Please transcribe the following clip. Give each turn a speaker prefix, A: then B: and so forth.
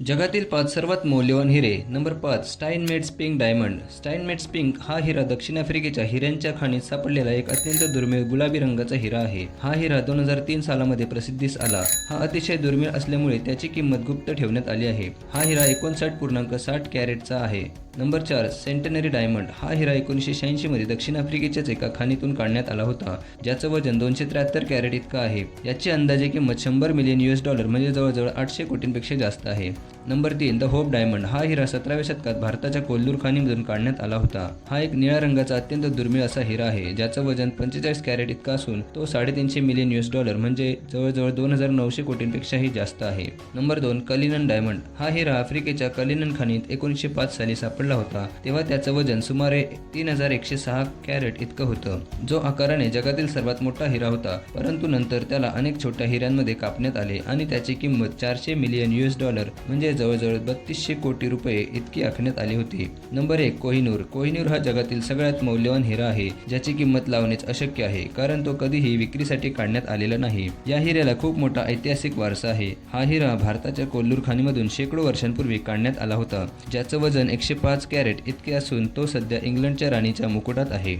A: जगातील पाच सर्वात मौल्यवान हिरे. नंबर पाच Steinmetz pink diamond. Steinmetz pink हा हिरा दक्षिण आफ्रिकेच्या हिऱ्यांच्या खाणीत सापडलेला एक अत्यंत दुर्मिळ गुलाबी रंगाचा हिरा आहे. हा हिरा दोन हजार तीन सालामध्ये प्रसिद्धीस आला. हा अतिशय दुर्मिळ असल्यामुळे त्याची किंमत गुप्त ठेवण्यात आली आहे. हा हिरा एकोणसाठ पूर्णांक साठ कॅरेटचा आहे. नंबर चार सेंटनरी डायमंड. हा हिरा एकोणीसशे शहाऐंशीमध्ये दक्षिण आफ्रिकेच्याच एका खाणीतून काढण्यात आला होता ज्याचं वजन दोनशे त्र्याहत्तर कॅरेट इतकं आहे. याची अंदाजे किंमत शंभर मिलियन युएस डॉलर म्हणजे जवळजवळ आठशे कोटींपेक्षा जास्त आहे. नंबर तीन द होप डायमंड हा हिरा सतराव्या शतकात भारताच्या कोल्लूर खाणीमधून काढण्यात आला होता. हा एक निळ्या रंगाचा अत्यंत दुर्मिळ असा हिरा आहे ज्याचं वजन पंचेचाळीस कॅरेट इतका असून तो साडेतीनशे मिलियन युएस डॉलर म्हणजे जवळजवळ दोन हजार नऊशे कोटींपेक्षाही जास्त आहे. नंबर दोन कलिनन डायमंड हा हिरा आफ्रिकेच्या कलिनन खाणीत एकोणीसशे पाच साली सापडला होता तेव्हा त्याचं वजन सुमारे तीन हजार एकशे सहा कॅरेट इतकं होतं. जो आकाराने जगातील सर्वात मोठा हिरा होता परंतु नंतर त्याला अनेक छोट्या हिऱ्यांमध्ये कापण्यात आले आणि त्याची किंमत चारशे मिलियन युएस डॉलर म्हणजे जवळजवळ बत्तीसशे कोटी रुपये इतकी आखण्यात आली होती. नंबर एक कोहिनूर. कोहिनूर हा जगातील सगळ्यात मौल्यवान हिरा आहे ज्याची किंमत लावणेच अशक्य आहे कारण तो कधीही विक्रीसाठी काढण्यात आलेला नाही. या हिऱ्याला खूप मोठा ऐतिहासिक वारसा आहे. हा हिरा भारताच्या कोल्लूर खाणीमधून शेकडो वर्षांपूर्वी काढण्यात आला होता ज्याचं वजन एकशे पाच कॅरेट इतके असून तो सध्या इंग्लंडच्या राणीच्या मुकुटात आहे.